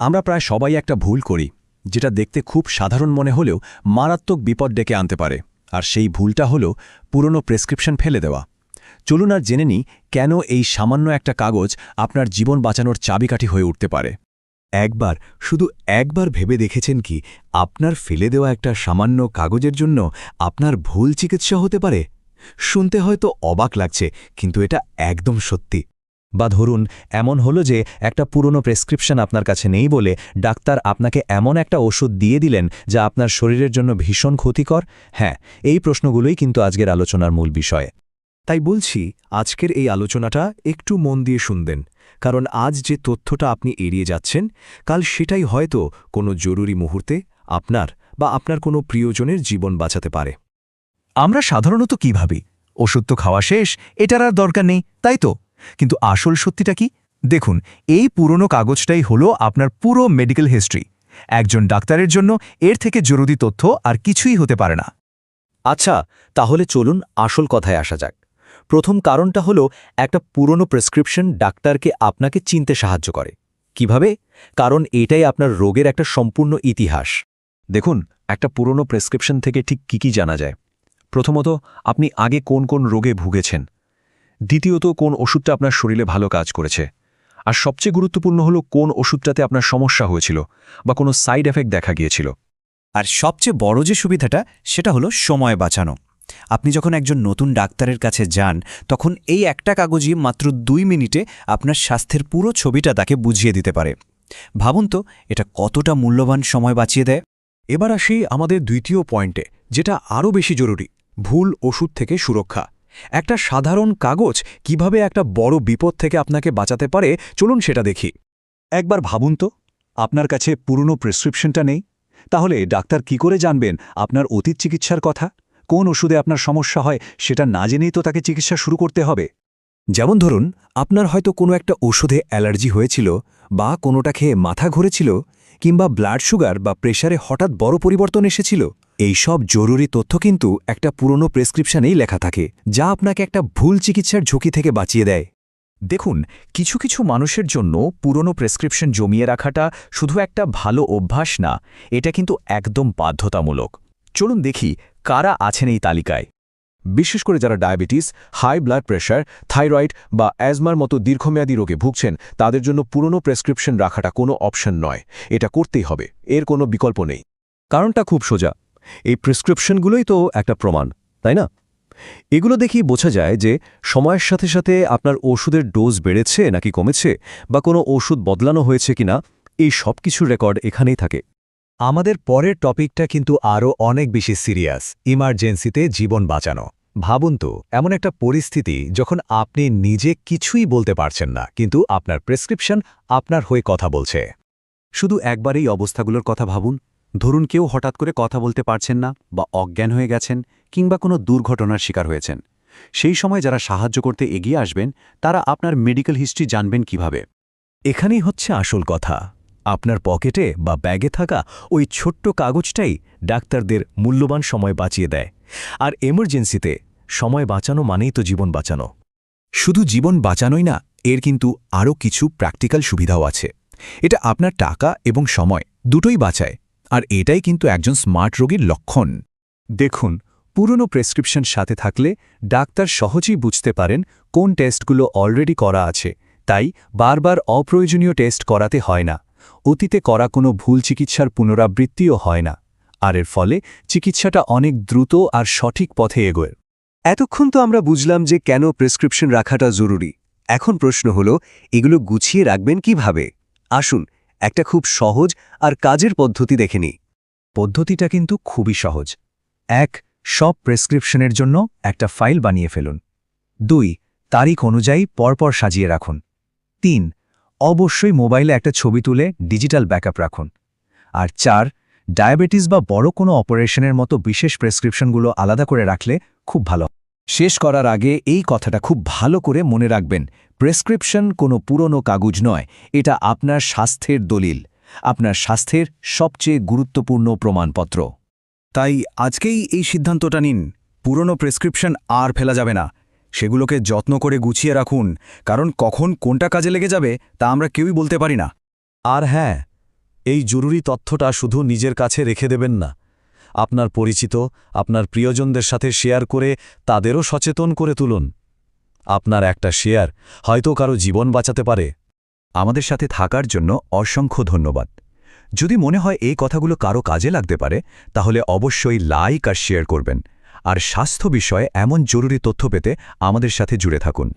আমরা প্রায় সবাই একটা ভুল করি, যেটা দেখতে খুব সাধারণ মনে হলেও মারাত্মক বিপদ ডেকে আনতে পারে। আর সেই ভুলটা হলো পুরনো প্রেসক্রিপশন ফেলে দেওয়া। চলুন আর জেনে নিই কেন এই সামান্য একটা কাগজ আপনার জীবন বাঁচানোর চাবিকাঠি হয়ে উঠতে পারে। একবার, শুধু একবার ভেবে দেখেছেন কি আপনার ফেলে দেওয়া একটা সামান্য কাগজের জন্য আপনার ভুল চিকিৎসা হতে পারে? শুনতে হয়তো অবাক লাগছে, কিন্তু এটা একদম সত্যি। বা ধরুন, এমন হলো যে একটা পুরনো প্রেসক্রিপশন আপনার কাছে নেই বলে ডাক্তার আপনাকে এমন একটা ওষুধ দিয়ে দিলেন যা আপনার শরীরের জন্য ভীষণ ক্ষতিকর? হ্যাঁ এই প্রশ্নগুলোই কিন্তু আজকের আলোচনার মূল বিষয়। তাই বলছি, আজকের এই আলোচনাটা একটু মন দিয়ে শুনবেন, কারণ আজ যে তথ্যটা আপনি এড়িয়ে যাচ্ছেন, কাল সেটাই হয়তো কোনো জরুরি মুহূর্তে আপনার বা আপনার কোনো প্রিয়জনের জীবন বাঁচাতে পারে। আমরা সাধারণত কী ভাবি? ওষুধ তো খাওয়া শেষ, এটার আর দরকার নেই, তাই তো? কিন্তু আসল সত্যিটা কি? দেখুন, এই পুরনো কাগজটাই হলো আপনার পুরো মেডিকেল হিস্ট্রি একজন ডাক্তারের জন্য এর থেকে জরুরি তথ্য আর কিছুই হতে পারে না। আচ্ছা তাহলে চলুন আসল কথায় আসা যাক। প্রথম কারণটা হলো একটা পুরনো প্রেসক্রিপশন ডাক্তারকে আপনাকে চিনতে সাহায্য করে। কীভাবে? কারণ এটাই আপনার রোগের একটা সম্পূর্ণ ইতিহাস। দেখুন, একটা পুরনো প্রেসক্রিপশন থেকে ঠিক কি কি জানা যায়? প্রথমত, আপনি আগে কোন কোন রোগে ভুগেছেন? দ্বিতীয়ত, কোন ওষুধটা আপনার শরীরে ভালো কাজ করেছে? আর সবচেয়ে গুরুত্বপূর্ণ হলো, কোন ওষুধটাতে আপনার সমস্যা হয়েছিল বা কোনো সাইড এফেক্ট দেখা গিয়েছিল? আর সবচেয়ে বড় যে সুবিধাটা, সেটা হলো সময় বাঁচানো। আপনি যখন একজন নতুন ডাক্তারের কাছে যান, তখন এই একটা কাগজই মাত্র দুই মিনিটে আপনার স্বাস্থ্যের পুরো ছবিটা তাকে বুঝিয়ে দিতে পারে। ভাবুন তো, এটা কতটা মূল্যবান সময় বাঁচিয়ে দেয়? এবার আসি আমাদের দ্বিতীয় পয়েন্টে, যেটা আরও বেশি জরুরি, ভুল ওষুধ থেকে সুরক্ষা। একটা সাধারণ কাগজ কীভাবে একটা বড় বিপদ থেকে আপনাকে বাঁচাতে পারে, চলুন সেটা দেখি। একবার ভাবুন তো, আপনার কাছে পুরনো প্রেসক্রিপশনটা নেই, তাহলে ডাক্তার কি করে জানবেন আপনার অতীত চিকিৎসার কথা? কোন ওষুধে আপনার সমস্যা হয় সেটা না জেনেই তো তাকে চিকিৎসা শুরু করতে হবে। যেমন ধরুন, আপনার হয়তো কোনো একটা ওষুধে অ্যালার্জি হয়েছিল বা কোনোটা খেয়ে মাথা ঘুরেছিল কিংবা ব্লাড সুগার বা প্রেশারে হঠাৎ বড় পরিবর্তন এসেছিল। এই সব জরুরি তথ্য কিন্তু একটা পুরনো প্রেসক্রিপশনেই লেখা থাকে, যা আপনাকে একটা ভুল চিকিৎসার ঝুঁকি থেকে বাঁচিয়ে দেয়। দেখুন, কিছু কিছু মানুষের জন্য পুরনো প্রেসক্রিপশন জমিয়ে রাখাটা শুধু একটা ভালো অভ্যাস না, এটা কিন্তু একদম বাধ্যতামূলক। চলুন দেখি, কারা আছেন এই তালিকায়? বিশেষ করে যারা diabetes, high blood pressure, thyroid বা অ্যাজমার মতো দীর্ঘমেয়াদী রোগে ভুগছেন, তাদের জন্য পুরনো প্রেসক্রিপশন রাখাটা কোনো অপশন নয়, এটা করতেই হবে, এর কোনো বিকল্প নেই। কারণটা খুব সোজা এই প্রেসক্রিপশনগুলোই তো একটা প্রমাণ, তাই না? এগুলো দেখি বোঝা যায় যে সময়ের সাথে সাথে আপনার ওষুধের ডোজ বেড়েছে নাকি কমেছে বা কোনো ওষুধ বদলানো হয়েছে কিনা, এই সব কিছুর রেকর্ড এখানেই থাকে। আমাদের পরের টপিকটা কিন্তু আরও অনেক বেশি সিরিয়াস, ইমার্জেন্সিতে জীবন বাঁচানো। ভাবুন তো, এমন একটা পরিস্থিতি যখন আপনি নিজে কিছুই বলতে পারছেন না, কিন্তু আপনার প্রেসক্রিপশন আপনার হয়ে কথা বলছে। শুধু একবার এই অবস্থাগুলোর কথা ভাবুন। ধরুন কেউ হঠাৎ করে কথা বলতে পারছেন না বা অজ্ঞান হয়ে গেছেন কিংবা কোনো দুর্ঘটনার শিকার হয়েছেন। সেই সময় যারা সাহায্য করতে এগিয়ে আসবেন, তারা আপনার মেডিকেল হিস্ট্রি জানবেন কীভাবে। এখানেই হচ্ছে আসল কথা। আপনার পকেটে বা ব্যাগে থাকা ওই ছোট্ট কাগজটাই ডাক্তারদের মূল্যবান সময় বাঁচিয়ে দেয়। আর এমার্জেন্সিতে সময় বাঁচানো মানেই তো জীবন বাঁচানো। শুধু জীবন বাঁচানোই না, এর কিন্তু আরও কিছু প্র্যাকটিক্যাল সুবিধাও আছে। এটা আপনার টাকা এবং সময় দুটোই বাঁচায়। আর এটাই কিন্তু একজন স্মার্ট রোগীর লক্ষণ। দেখুন, পুরনো প্রেসক্রিপশন সাথে থাকলে ডাক্তার সহজেই বুঝতে পারেন কোন টেস্টগুলো অলরেডি করা আছে, তাই বারবার অপ্রয়োজনীয় টেস্ট করাতে হয় না। অতীতে করা কোনো ভুল চিকিৎসার পুনরাবৃত্তিও হয় না, আর এর ফলে চিকিৎসাটা অনেক দ্রুত আর সঠিক পথে এগোয়। এতক্ষণ তো আমরা বুঝলাম যে কেন প্রেসক্রিপশন রাখাটা জরুরি। এখন প্রশ্ন হল, এগুলো গুছিয়ে রাখবেন কীভাবে? আসুন একটা খুব সহজ আর কাজের পদ্ধতি দেখে নিই। পদ্ধতিটা কিন্তু খুবই সহজ। এক, সব প্রেসক্রিপশনের জন্য একটা ফাইল বানিয়ে ফেলুন। দুই, তারিখ অনুযায়ী পরপর সাজিয়ে রাখুন। তিন, অবশ্যই মোবাইলে একটা ছবি তুলে ডিজিটাল ব্যাকআপ রাখুন। আর চার, ডায়াবেটিস বা বড় কোনো অপারেশনের মতো বিশেষ প্রেসক্রিপশনগুলো আলাদা করে রাখলে খুব ভালো শেষ করার আগে এই কথাটা খুব ভালো করে মনে রাখবেন। প্রেসক্রিপশন কোনো পুরনো কাগজ নয়, এটা আপনার স্বাস্থ্যের দলিল, আপনার স্বাস্থ্যের সবচেয়ে গুরুত্বপূর্ণ প্রমাণপত্র। তাই আজকেই এই সিদ্ধান্তটা নিন, পুরনো প্রেসক্রিপশন আর ফেলা যাবে না। সেগুলোকে যত্ন করে গুছিয়ে রাখুন, কারণ কখন কোনটা কাজে লেগে যাবে তা আমরা কেউই বলতে পারি না। আর হ্যাঁ এই জরুরি তথ্যটা শুধু নিজের কাছে রেখে দেবেন না। আপনার পরিচিত, আপনার প্রিয়জনদের সাথে শেয়ার করে তাদেরও সচেতন করে তুলুন। আপনার একটা শেয়ার হয়তো কারও জীবন বাঁচাতে পারে। আমাদের সাথে থাকার জন্য অসংখ্য ধন্যবাদ। যদি মনে হয় এই কথাগুলো কারও কাজে লাগতে পারে, তাহলে অবশ্যই লাইক আর শেয়ার করবেন। আর স্বাস্থ্য বিষয়ে এমন জরুরি তথ্য পেতে আমাদের সাথে জুড়ে থাকুন।